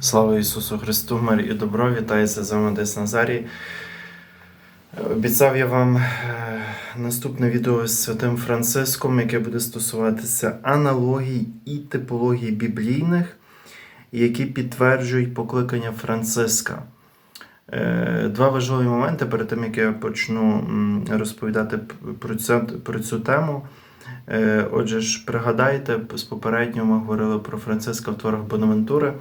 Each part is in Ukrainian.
Слава Ісусу Христу, мир і добро, вітається з вами десь Назарій. Обіцяв я вам е, наступне відео з святим Франциском, яке буде стосуватися аналогій і типологій біблійних, які підтверджують покликання Франциска. Е, Два важливі моменти перед тим, як я почну розповідати про цю, про цю тему. Е, Отже ж, пригадайте, з попереднього ми говорили про Франциска в творах Бонавентури.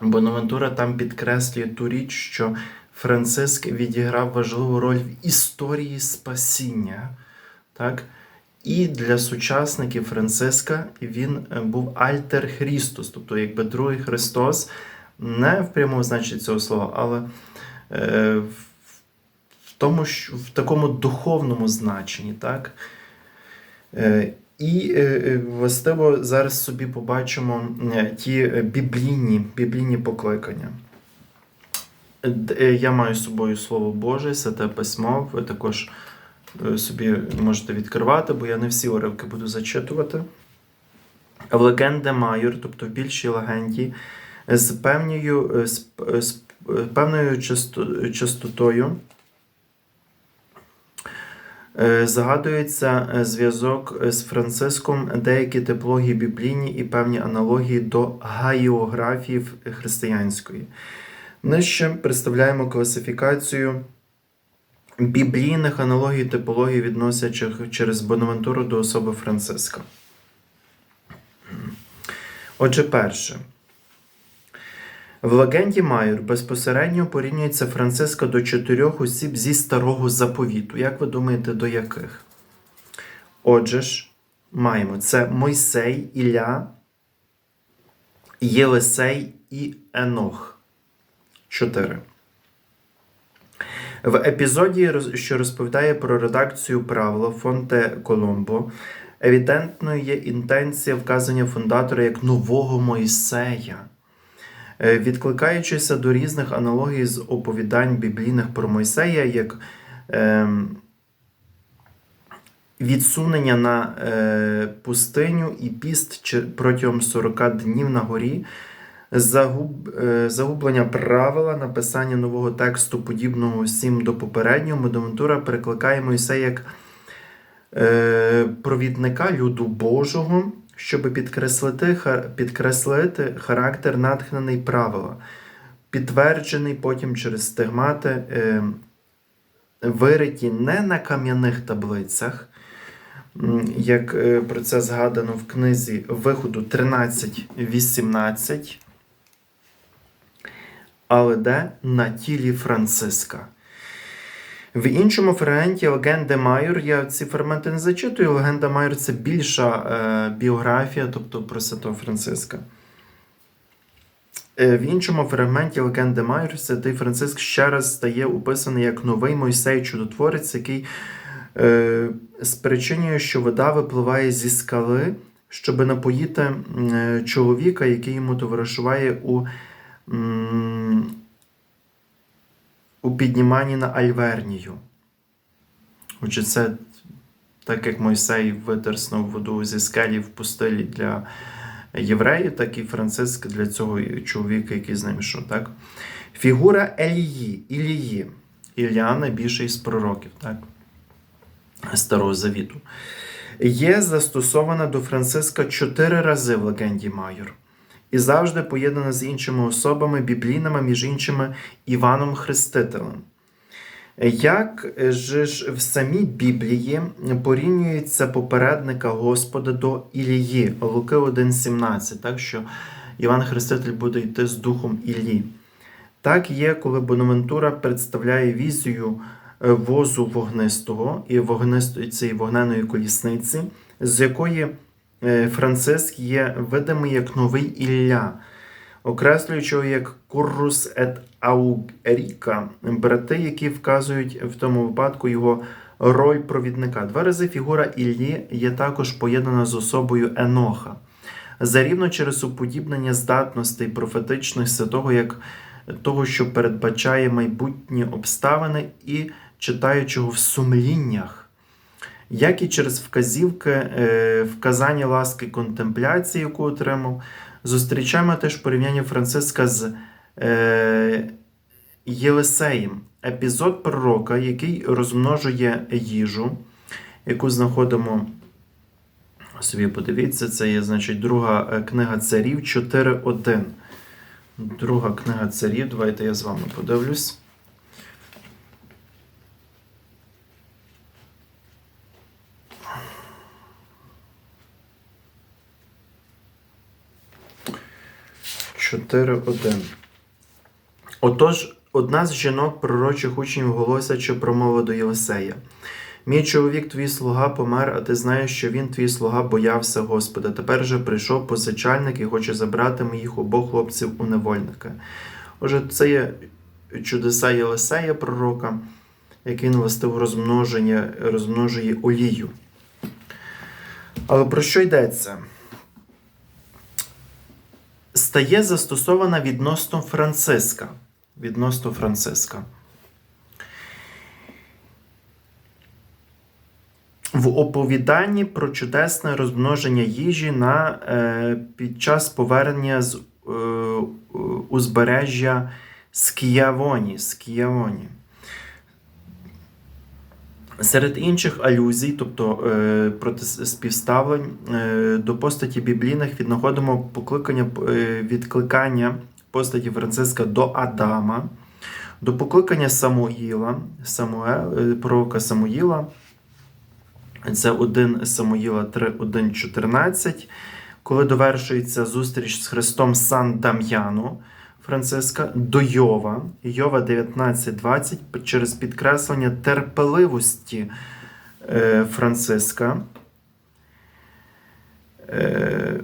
Бонавентура там підкреслює ту річ, що Франциск відіграв важливу роль в історії спасіння. Так? І для сучасників Франциска він е, був альтер Христос, тобто якби другий Христос, не в прямому значенні цього слова, але е, в, тому, в такому духовному значенні. Так? І е, е, властиво зараз собі побачимо е, ті біблійні, біблійні покликання. Я маю з собою Слово Боже, Святе Письмо. Ви також собі можете відкривати, бо я не всі уривки буду зачитувати. В легенде Майор, тобто в більшій легенді, з певною, з, з певною часто- частотою Згадується е, зв'язок з Франциском, деякі типлогії біблійні і певні аналогії до гаїографії християнської. Нижче представляємо класифікацію біблійних аналогій типологій, відносячих через Бонавентуру до особи Франциска. Отже, перше. В легенді Майор безпосередньо порівнюється Франциска до чотирьох осіб зі старого заповіту. Як ви думаєте, до яких? Отже ж, маємо це Мойсей, Ілля, Єлисей і Енох. Чотири. В епізоді, що розповідає про редакцію правила Фонте Коломбо, евідентною є інтенція вказання фундатора як нового Мойсея. Е, Відкликаючися до різних аналогій з оповідань біблійних про Мойсея, як ем, відсунення на е, пустиню і піст протягом 40 днів на горі, загуб, е, загублення правила, написання нового тексту, подібного всім до попереднього, Медовентура перекликає Мойсея як е, провідника люду Божого, щоб підкреслити, підкреслити характер натхнений правила, підтверджений потім через стигмати, е, вириті не на кам'яних таблицях, як е, про це згадано в книзі Виходу 13.18, але де? На тілі Франциска. В іншому фрагменті Легенди Майор, я ці фрагменти не зачитую. Легенда Майор це більша е, біографія, тобто про Святого Франциска. Е, в іншому фрагменті Легенди Майор Святий Франциск ще раз стає описаний як новий Мойсей чудотворець, який е, спричинює, що вода випливає зі скали, щоб напоїти е, чоловіка, який йому товаришуває у. м, у підніманні на Альвернію. Отже, це так як Мойсей витерснув воду зі скелі в пустелі для євреїв, так і Франциск для цього чоловіка, який з ним йшов. Так? Фігура Елії, Ілії. Ілля найбільший з пророків, так? Старого Завіту. Є застосована до Франциска чотири рази в легенді Майор і завжди поєднана з іншими особами біблійними, між іншими Іваном Хрестителем. Як же ж в самій Біблії порівнюється попередника Господа до Ілії, Луки 1,17, так що Іван Хреститель буде йти з духом Іллі. Так є, коли Бонавентура представляє візію е, возу вогнистого і вогнистої цієї вогненої колісниці, з якої Франциск є видимий як новий Ілля, окреслюючого як Куррус ет Аугеріка, брати, які вказують в тому випадку його роль провідника. Два рази фігура Іллі є також поєднана з особою Еноха. Зарівно через уподібнення здатностей профетичних святого, як того, що передбачає майбутні обставини і читаючого в сумліннях як і через вказівки, е, вказання ласки контемпляції, яку отримав. Зустрічаємо теж порівняння Франциска з е, Єлисеєм, епізод пророка, який розмножує їжу, яку знаходимо. Собі подивіться, це є, значить, друга е, книга царів 4.1. Друга книга царів. Давайте я з вами подивлюсь. Чотири один. Отож, одна з жінок пророчих учнів голосять, що промовила до Єлисея. Мій чоловік, твій слуга, помер, а ти знаєш, що він, твій слуга, боявся Господа. Тепер же прийшов позичальник і хоче забрати моїх обох хлопців у невольника. Отже, це є чудеса Єлисея, пророка, який навестив розмноження, розмножує олію. Але про що йдеться? Стає застосована відносно Франциска. Відносно Франциска. В оповіданні про чудесне розмноження їжі на, е, під час повернення з е, узбережжя Скіявоні. Скіявоні. Серед інших алюзій, тобто е, співставлень е, до постаті біблійних віднаходимо покликання е, відкликання постаті Франциска до Адама, до покликання Самуїла, Самуел, пророка Самуїла. Це 1 Самуїла 3, 1, 14, коли довершується зустріч з Христом Сан Дам'яну Франциска до Йова, Йова 19.20 через підкреслення терпеливості е, Франциска. Е,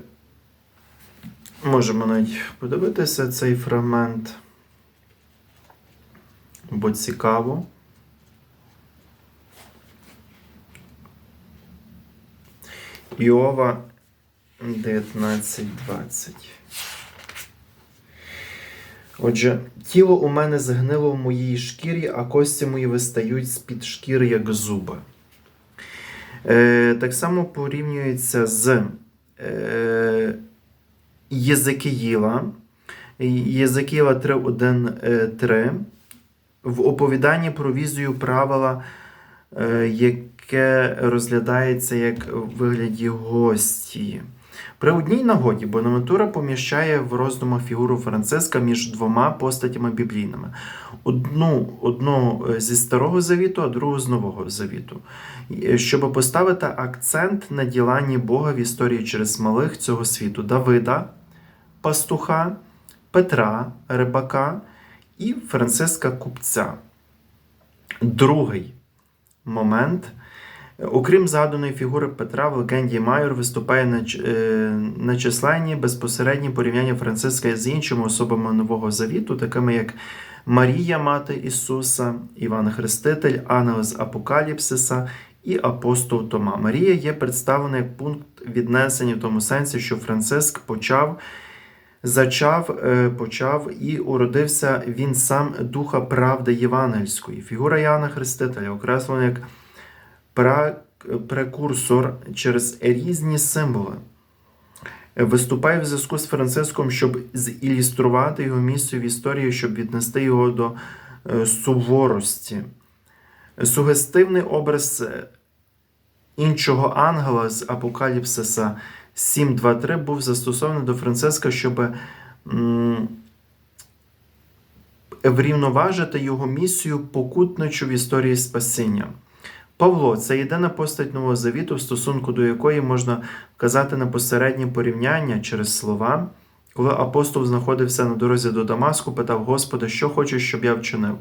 можемо навіть подивитися цей фрагмент, бо цікаво. Іова 19.20. Отже, тіло у мене згнило в моїй шкірі, а кості мої вистають з-під шкіри, як зуби. Е, Так само порівнюється з е, Єзекіїла. Єзекіїла 3.1.3. В оповіданні про візію правила, е, яке розглядається як вигляді гості. При одній нагоді Бонавентура поміщає в роздумах фігуру Франциска між двома постатями біблійними: одну одну зі Старого Завіту, а другу з Нового Завіту, щоб поставити акцент на діланні Бога в історії через малих цього світу Давида, пастуха, Петра, Рибака і Франциска Купця. Другий момент. Окрім згаданої фігури Петра, в легенді Майор виступає на, на численні безпосередні порівняння Франциска з іншими особами Нового Завіту, такими як Марія, Мати Ісуса, Іван Хреститель, Ангел з Апокаліпсиса і апостол Тома. Марія є представлена як пункт віднесення в тому сенсі, що Франциск почав. Зачав, почав і уродився він сам Духа правди Євангельської. Фігура Яна Хрестителя, окреслена як прекурсор через різні символи. Виступає в зв'язку з Франциском, щоб зілюструвати його місце в історії, щоб віднести його до суворості. Сугестивний образ іншого ангела з Апокаліпсиса 7.2.3 був застосований до Франциска, щоб врівноважити його місію покутничу в історії спасіння. Павло це єдина постать Нового Завіту, в стосунку до якої можна вказати на посереднє порівняння через слова. Коли апостол знаходився на дорозі до Дамаску, питав Господа, що хочеш, щоб я вчинив.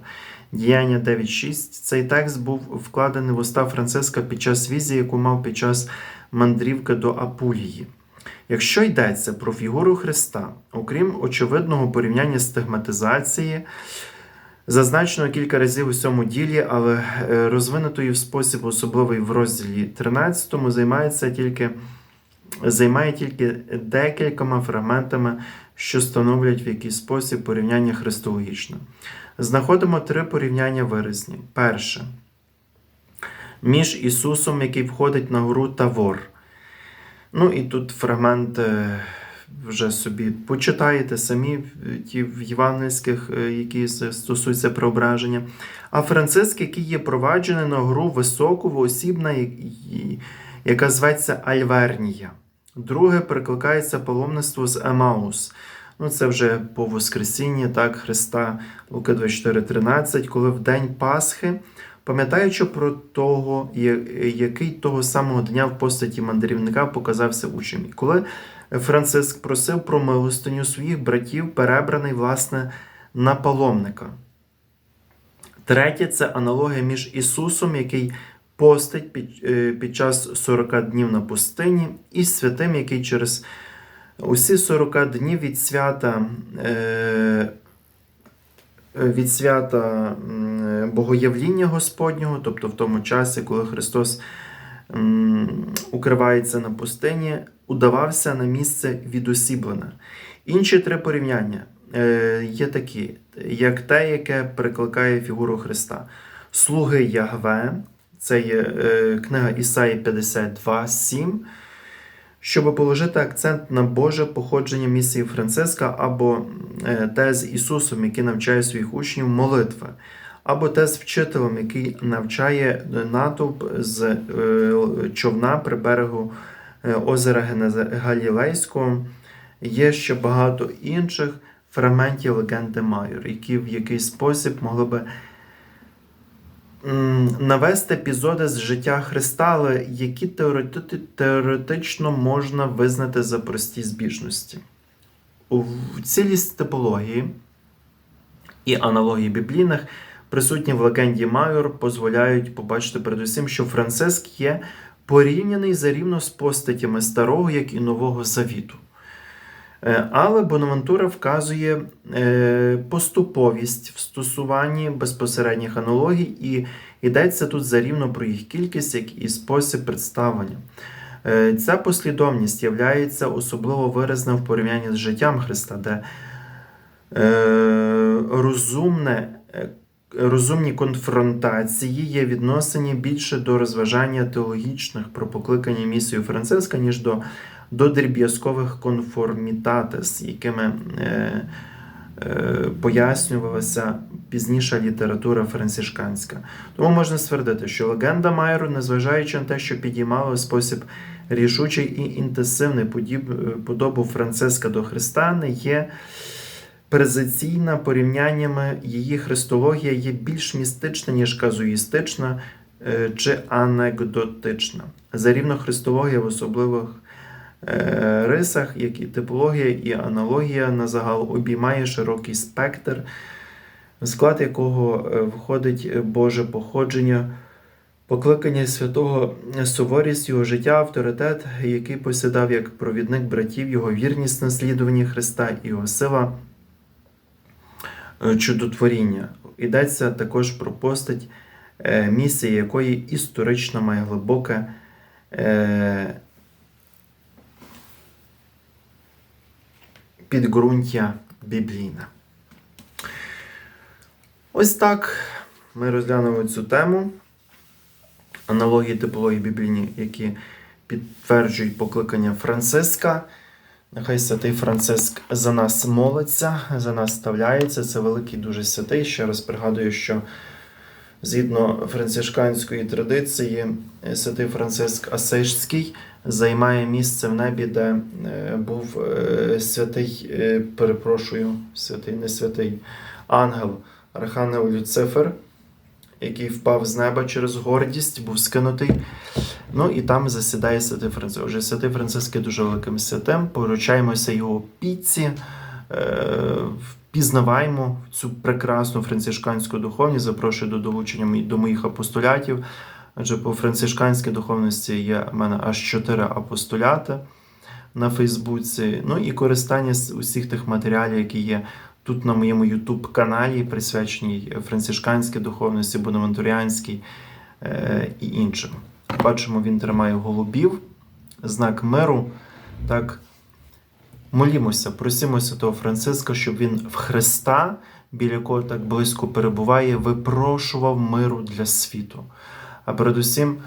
Діяння 9.6. Цей текст був вкладений в уста Франциска під час візії, яку мав під час мандрівки до Апулії. Якщо йдеться про фігуру Христа, окрім очевидного порівняння стигматизації, Зазначено кілька разів у цьому ділі, але розвинутою в спосіб особливий в розділі 13 займається тільки, займає тільки декількома фрагментами, що становлять в якийсь спосіб порівняння христологічне. Знаходимо три порівняння виразні. Перше. між Ісусом, який входить на гору Тавор. Ну і тут фрагмент е, вже собі почитаєте самі е, ті в євангельських, е, які стосуються преображення. А Франциск, який є проваджений на воосібна, і- і- яка зветься Альвернія. Друге прикликається паломництво з Емаус. Ну, це вже по Воскресінні, так, Христа Луки 24.13, коли в день Пасхи, пам'ятаючи про того, який того самого дня в постаті мандрівника показався учням. І коли Франциск просив про милостиню своїх братів, перебраний, власне, на паломника. Третє це аналогія між Ісусом, який постить під, е, під час 40 днів на пустині, і святим, який через усі 40 днів від свята, е, від свята Богоявління Господнього, тобто в тому часі, коли Христос укривається на пустині, удавався на місце відосіблене. Інші три порівняння е, є такі, як те, яке прикликає фігуру Христа. Слуги Ягве, це є е, книга Ісаї 52, 7, щоб положити акцент на Боже походження місії Франциска, або е, те з Ісусом, який навчає своїх учнів молитви, або те з вчителем, який навчає натовп з е, човна при берегу е, озера Галілейського. Є ще багато інших фрагментів легенди Майор, які в якийсь спосіб могли би навести епізоди з життя Христа, які теоретично можна визнати за прості збіжності. У цілість типології і аналогії біблійних, присутні в легенді Майор, дозволяють побачити передусім, що Франциск є порівняний зарівно з постатями Старого, як і Нового Завіту. Е, Але Бонавентура вказує е, поступовість в стосуванні безпосередніх аналогій, і йдеться тут зарівно про їх кількість, як і спосіб представлення. Е, Ця послідовність є особливо виразною в порівнянні з життям Христа, де розумне, розумні конфронтації є відносені більше до розважання теологічних про покликання місію Франциска, ніж до, до дріб'язкових конформітатес, якими е, е, пояснювалася пізніша література францишканська. Тому можна ствердити, що легенда Майору, незважаючи на те, що підіймала спосіб рішучий і інтенсивний подіб, подобу Франциска до Христа, не є презиційна порівняннями її христологія є більш містична, ніж казуїстична е, чи анекдотична. Зарівно христологія в особливих е, рисах, як і типологія і аналогія на загал обіймає широкий спектр, в склад якого е, входить Боже походження. Покликання святого суворість його життя, авторитет, який посідав як провідник братів, його вірність наслідуванні Христа його сила е, чудотворіння. Йдеться також про постать, е, місія якої історично має глибоке підґрунтя біблійне. Ось так ми розглянули цю тему аналогії типології біблійні, які підтверджують покликання Франциска. Нехай святий Франциск за нас молиться, за нас ставляється. Це великий дуже святий. Ще раз пригадую, що згідно францишканської традиції, святий Франциск Асижський займає місце в небі, де е, був е, святий, е, перепрошую, святий, не святий ангел Архангел Люцифер який впав з неба через гордість, був скинутий. Ну і там засідає святий Франциск. Отже, святий Франциск є дуже великим святим. Поручаємося його піці, впізнаваємо цю прекрасну францишканську духовність. Запрошую до долучення до моїх апостолятів. Адже по францишканській духовності є в мене аж чотири апостоляти на Фейсбуці. Ну і користання з усіх тих матеріалів, які є тут на моєму YouTube каналі, присвяченій францишканській духовності, бонавентуріанській е, і іншим. Бачимо, він тримає голубів, знак миру. Так, молімося, просимося того Франциска, щоб він в Христа, біля якого так близько перебуває, випрошував миру для світу. А передусім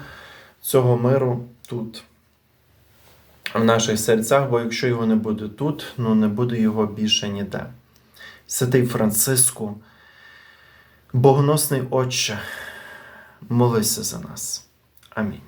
цього миру тут, в наших серцях, бо якщо його не буде тут, ну не буде його більше ніде. Святий Франциску, Богоносний Отче, молися за нас. Амінь.